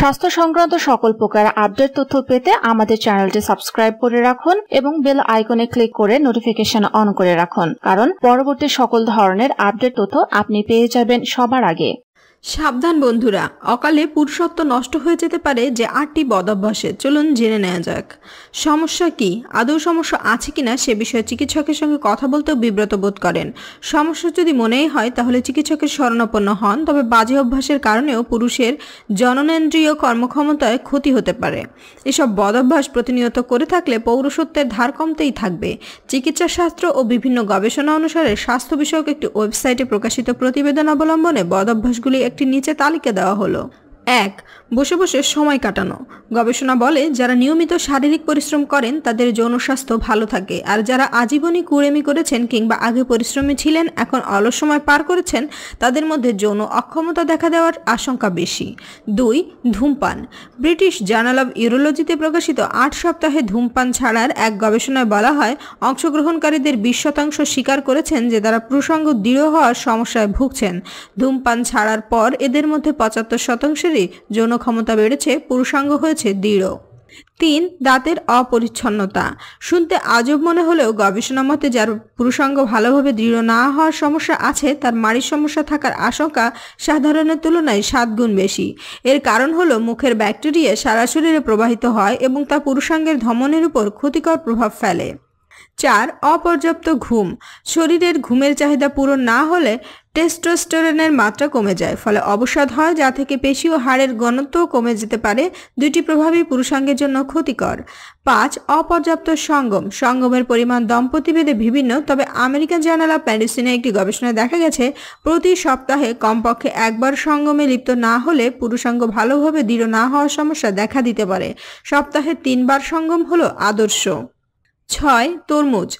স্বাস্থ্য সংক্রান্ত সকল প্রকার আপডেট তথ্য পেতে আমাদের চ্যানেলটি সাবস্ক্রাইব করে রাখুন এবং বেল আইকনে ক্লিক করে নোটিফিকেশন অন করে রাখুন। কারণ পরবর্তী সকল ধরনের আপডেট তথ্য আপনি পেয়ে যাবেন সবার আগে। সাবধান বন্ধুরা, অকালে পুরুষত্ব নষ্ট হয়ে যেতে পারে যে আটটি বদভ্যাসে চলুন জেনে নেওয়া যাক। সমস্যা কি? আদৌ সমস্যা আছে কিনা সে বিষয়ে চিকিৎসকের সঙ্গে কথা বলতেও বিব্রত বোধ করেন। সমস্যা যদি মনেই হয়, তাহলে চিকিৎসকের শরণাপন্ন হন, তবে বাজে অভ্যাসের কারণেও পুরুষের জননেন্দ্রীয় কর্মক্ষমতায় ক্ষতি হতে পারে। এসব বদভ্যাস প্রতিনিয়ত করে থাকলে পৌরসত্বের ধার কমতেই থাকবে। চিকিৎসা শাস্ত্র ও বিভিন্ন গবেষণা অনুসারে স্বাস্থ্য বিষয়ক একটি ওয়েবসাইটে প্রকাশিত প্রতিবেদন অবলম্বনে বদভ্যাসগুলি একটি নিচে তালিকা দেওয়া হলো। এক, বসে বসে সময় কাটানো। গবেষণা বলে, যারা নিয়মিত শারীরিক পরিশ্রম করেন, তাদের যৌন স্বাস্থ্য ভালো থাকে। আর যারা আজীবনই কুড়েমি করেছেন কিংবা আগে পরিশ্রমী ছিলেন, এখন অলস সময় পার করেছেন, তাদের মধ্যে যৌন অক্ষমতা দেখা দেওয়ার আশঙ্কা বেশি। দুই, ধূমপান। ব্রিটিশ জার্নাল অব ইউরোলজিতে প্রকাশিত আট সপ্তাহে ধূমপান ছাড়ার এক গবেষণায় বলা হয়, অংশগ্রহণকারীদের বিশ শতাংশ স্বীকার করেছেন যে তারা প্রসঙ্গ দৃঢ় হওয়ার সমস্যায় ভুগছেন। ধূমপান ছাড়ার পর এদের মধ্যে পঁচাত্তর শতাংশেরই যৌন ক্ষমতা বেড়েছে, পুরুষাঙ্গ হয়েছে দৃঢ়। তিন, দাঁতের অপরিচ্ছন্নতা। শুনতে আজব মনে হলেও গবেষণা মতে যার পুরুষাঙ্গ ভালোভাবে দৃঢ় না হওয়ার সমস্যা আছে, তার মাড়ির সমস্যা থাকার আশঙ্কা সাধারণের তুলনায় সাত গুণ বেশি। এর কারণ হলো মুখের ব্যাকটেরিয়া সারা শরীরে প্রবাহিত হয় এবং তা পুরুষাঙ্গের ধমনের উপর ক্ষতিকর প্রভাব ফেলে। চার অপর্যাপ্ত ঘুম। শরীরের ঘুমের চাহিদা পূরণ না হলে টেস্টোস্টেরনের মাত্রা কমে যায়, ফলে অবসাদ হয়, যা থেকে পেশি ও হাড়ের ঘনত্বও কমে যেতে পারে। দুইটি প্রভাবই পুরুষাঙ্গের জন্য ক্ষতিকর। পাঁচ, অপর্যাপ্ত সঙ্গম। সঙ্গমের পরিমাণ দম্পতিভেদে বিভিন্ন, তবে আমেরিকান জার্নাল অফ মেডিসিনে একটি গবেষণায় দেখা গেছে, প্রতি সপ্তাহে কমপক্ষে একবার সঙ্গমে লিপ্ত না হলে পুরুষাঙ্গ ভালোভাবে দৃঢ় না হওয়ার সমস্যা দেখা দিতে পারে। সপ্তাহে তিনবার সঙ্গম হলো আদর্শ। ছয় তরমুজ।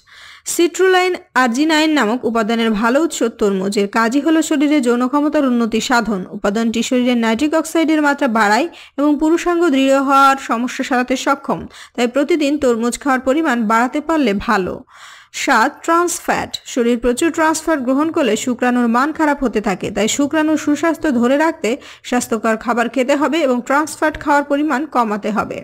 সিট্রোলাইন আর্জিনাইন নামক উপাদানের ভালো উৎস তরমুজ এর কাজই হলো শরীরে যৌন ক্ষমতার উন্নতি সাধন। উপাদানটি শরীরে নাইট্রিক অক্সাইডের মাত্রা বাড়ায় এবং পুরুষাঙ্গ দৃঢ় হওয়ার সমস্যা সারাতে সক্ষম, তাই প্রতিদিন তরমুজ খাওয়ার পরিমাণ বাড়াতে পারলে ভালো। সাত ট্রান্সফ্যাট শরীর প্রচুর ট্রান্সফ্যাট গ্রহণ করলে শুক্রাণুর মান খারাপ হতে থাকে, তাই শুক্রাণুর সুস্বাস্থ্য ধরে রাখতে স্বাস্থ্যকর খাবার খেতে হবে এবং ট্রান্সফ্যাট খাওয়ার পরিমাণ কমাতে হবে।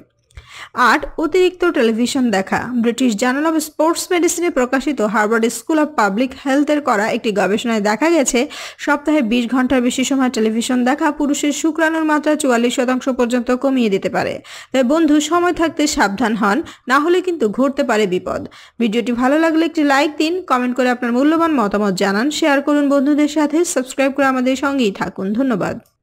আট অতিরিক্ত টেলিভিশন দেখা। ব্রিটিশ জার্নাল অব স্পোর্টস মেডিসিনে প্রকাশিত হার্ভার্ড স্কুল অফ পাবলিক হেলথের করা একটি গবেষণায় দেখা গেছে, সপ্তাহে বিশ ঘণ্টার বেশি সময় টেলিভিশন দেখা পুরুষের শুক্রাণুর মাত্রা চুয়াল্লিশ শতাংশ পর্যন্ত কমিয়ে দিতে পারে। তাই বন্ধু, সময় থাকতে সাবধান হন, না হলে কিন্তু ঘটতে পারে বিপদ। ভিডিওটি ভালো লাগলে একটি লাইক দিন, কমেন্ট করে আপনার মূল্যবান মতামত জানান, শেয়ার করুন বন্ধুদের সাথে, সাবস্ক্রাইব করে আমাদের সঙ্গেই থাকুন। ধন্যবাদ।